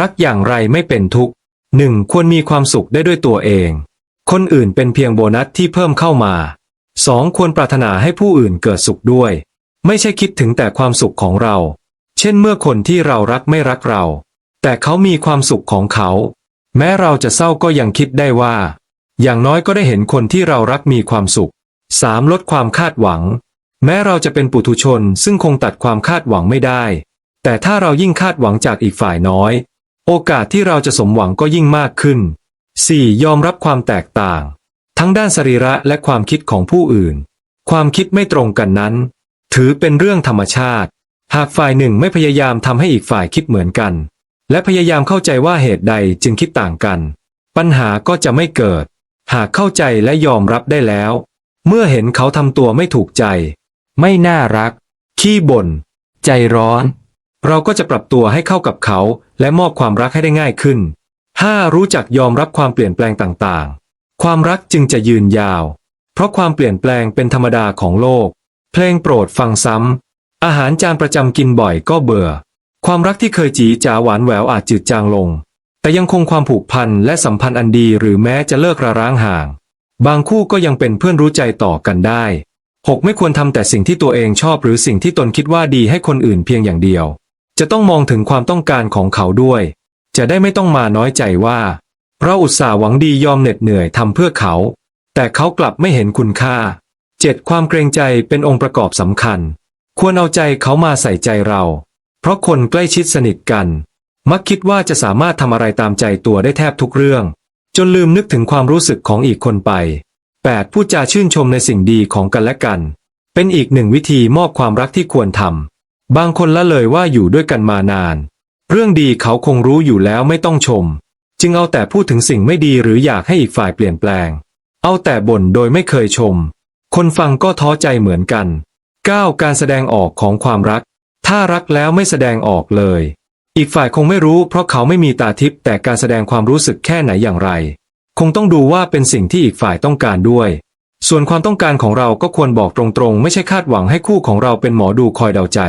รักอย่างไรไม่เป็นทุกข์หนึ่งควรมีความสุขได้ด้วยตัวเอง คนอื่นเป็นเพียงโบนัสที่เพิ่มเข้ามาสองควรปรารถนาให้ผู้อื่นเกิดสุขด้วย ไม่ใช่คิดถึงแต่ความสุขของเรา เช่นเมื่อคนที่เรารักไม่รักเรา แต่เขามีความสุขของเขา แม้เราจะเศร้าก็ยังคิดได้ว่า อย่างน้อยก็ได้เห็นคนที่เรารักมีความสุข 3. ลดความคาดหวัง แม้เราจะเป็นปุถุชนซึ่งคงตัดความคาดหวังไม่ได้ แต่ถ้าเรายิ่งคาดหวังจากอีกฝ่ายน้อย โอกาสที่เราจะสมหวังก็ยิ่งมากขึ้น 4. ยอมรับความแตกต่าง ทั้งด้านสรีระและความคิดของผู้อื่น ความคิดไม่ตรงกันนั้น ถือเป็นเรื่องธรรมชาติ หากฝ่ายหนึ่งไม่พยายามทำให้อีกฝ่ายคิดเหมือนกัน และพยายามเข้าใจว่าเหตุใดจึงคิดต่างกัน ปัญหาก็จะไม่เกิด หากเข้าใจและยอมรับได้แล้ว เมื่อเห็นเขาทำตัวไม่ถูกใจ ไม่น่ารัก ขี้บ่น ใจร้อน เราก็จะปรับตัวให้เข้ากับเขา และมอบความรักให้ได้ง่ายขึ้น 5. รู้จักยอมรับความเปลี่ยนแปลงต่างๆ ความรักจึงจะยืนยาว เพราะความเปลี่ยนแปลงเป็นธรรมดาของโลก เพลงโปรดฟังซ้ำ อาหารจานประจำกินบ่อยก็เบื่อ ความรักที่เคยจีจ๋าหวานแหววอาจจืดจางลง แต่ยังคงความผูกพันและสัมพันธ์อันดีหรือแม้จะเลิกราร้างห่าง บางคู่ก็ยังเป็นเพื่อนรู้ใจต่อกันได้ 6. ไม่ควรทำแต่สิ่งที่ตัวเองชอบหรือสิ่งที่ตนคิดว่าดีให้คนอื่นเพียงอย่างเดียว จะต้องมองถึงความต้องการของเขาด้วย จะได้ไม่ต้องมาน้อยใจว่า เราอุตส่าห์หวังดียอมเหน็ดเหนื่อยทำเพื่อเขา แต่เขากลับไม่เห็นคุณค่า 7. ความเกรงใจเป็นองค์ประกอบสำคัญ ควรเอาใจเขามาใส่ใจเรา เพราะคนใกล้ชิดสนิทกัน มักคิดว่าจะสามารถทำอะไรตามใจตัวได้แทบทุกเรื่อง จนลืมนึกถึงความรู้สึกของอีกคนไป 8. พูดจาชื่นชมในสิ่งดีของกันและกัน เป็นอีกหนึ่งวิธีมอบความรักที่ควรทำ บางคนละเลยว่าอยู่ด้วยกันมานาน เรื่องดีเขาคงรู้อยู่แล้วไม่ต้องชม จึงเอาแต่พูดถึงสิ่งไม่ดีหรืออยากให้อีกฝ่ายเปลี่ยนแปลง เอาแต่บ่นโดยไม่เคยชม คนฟังก็ท้อใจเหมือนกัน 9. การแสดงออกของความรัก ถ้ารักแล้วไม่แสดงออกเลย อีกฝ่ายคงไม่รู้เพราะเขาไม่มีตาทิพย์แต่การแสดงความรู้สึกแค่ไหนอย่างไร คงต้องดูว่าเป็นสิ่งที่อีกฝ่ายต้องการด้วย ส่วนความต้องการของเราก็ควรบอกตรงๆ ไม่ใช่คาดหวังให้คู่ของเราเป็นหมอดูคอยเดาใจ